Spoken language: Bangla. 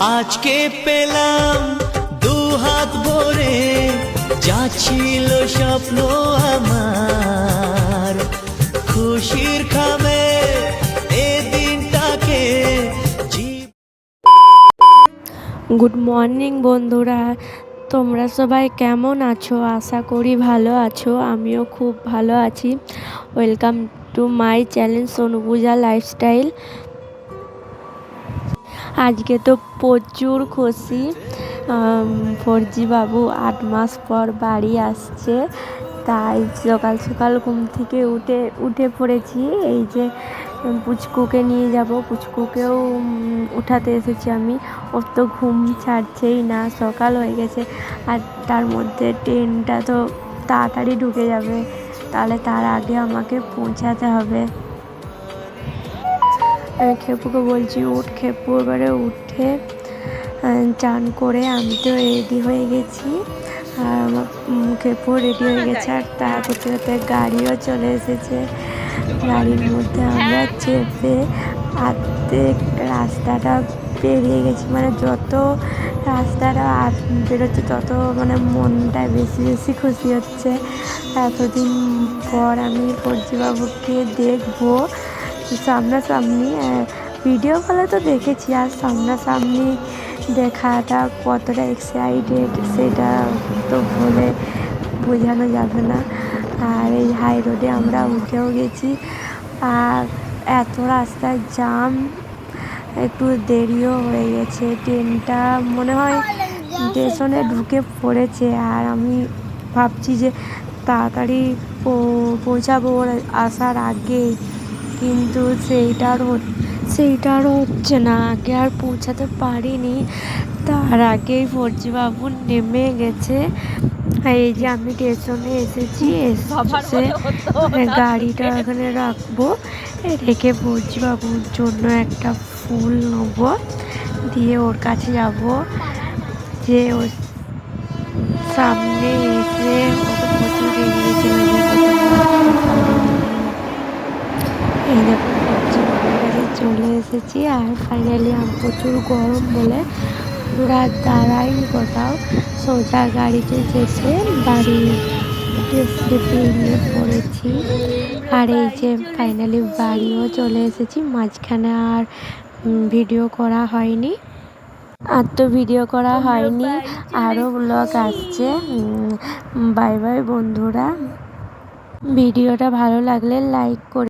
আজকে পেলাম দু হাত ভরে, যা স্বপ্ন আমার। খুশির খামে গুড মর্নিং বন্ধুরা। তোমরা সবাই কেমন আছো? আশা করি ভালো আছো। আমিও খুব ভালো আছি। Welcome to my channel Sonupuja lifestyle আজকে তো প্রচুর খুশি। ফরজি বাবু আট মাস পর বাড়ি আসছে, তাই সকাল সকাল ঘুম থেকে উঠে উঠে পড়েছি। এই যে পুচকুকে নিয়ে যাব, পুচকুকেও উঠাতে এসেছি আমি। ওর তো ঘুম ছাড়ছেই না, সকাল হয়ে গেছে। আর তার মধ্যে ট্রেনটা তো তাড়াতাড়ি ঢুকে যাবে, তাহলে তার আগে আমাকে পৌঁছাতে হবে। আমি খেপুকে বলছি, উঠ খেপু, এবারে উঠে চান করে আমি তো রেডি হয়ে গেছি। আর আমার খেপু রেডি হয়ে গেছে, আর তার করতে করতে গাড়িও চলে এসেছে। গাড়ির মধ্যে আমরা চেপে আর্ধেক রাস্তাটা পেরিয়ে গেছি। মানে যত রাস্তাটা বেরোচ্ছে, তত মানে মনটা বেশি বেশি খুশি হচ্ছে। এতদিন পর আমি ফরজিবাবুকে দেখব। সামনাসামনি ভিডিও কলে তো দেখেছি। আর সামনাসামনি দেখাটা কতটা এক্সাইটেড সেটা তো বলে বোঝানো যাবে না। আর এই হাই রোডে আমরা উঠেও গেছি। আর এত রাস্তায় জাম একটু দেরিও হয়ে গেছে। ট্রেনটা মনে হয় স্টেশনে ঢুকে পড়েছে। আর আমি ভাবছি যে তাড়াতাড়ি পৌঁছাবো ওর আসার আগে কিন্তু সেইটা আর সেইটা আর হচ্ছে না। আগে আর পৌঁছাতে পারিনি। তার আগেই ফরজিবাবু নেমে গেছে। এই যে আমি স্টেশনে এসেছি এসে গাড়িটা এখানে রাখব। রেখে ফরজিবাবুর জন্য একটা ফুল নেব। দিয়ে ওর কাছে যাব। যে ওর সামনে এসে ওকে প্রচুর রেগে গেছিল যে এই দেখো ফরজিবাবুর কাছে চলে এসেছি আর ফাইনালি প্রচুর গরম বলে রাত দাঁড়াইনি কোথাও। সোজা গাড়িতে চেপে বাড়ি পড়েছি। আর এই যে ফাইনালি বাড়িও চলে এসেছি। মাঝখানে আর ভিডিও করা হয়নি। আর তো ভিডিও করা হয়নি। আরও ব্লগ আসছে। বাই বাই বন্ধুরা। ভিডিওটা ভালো লাগলে লাইক করে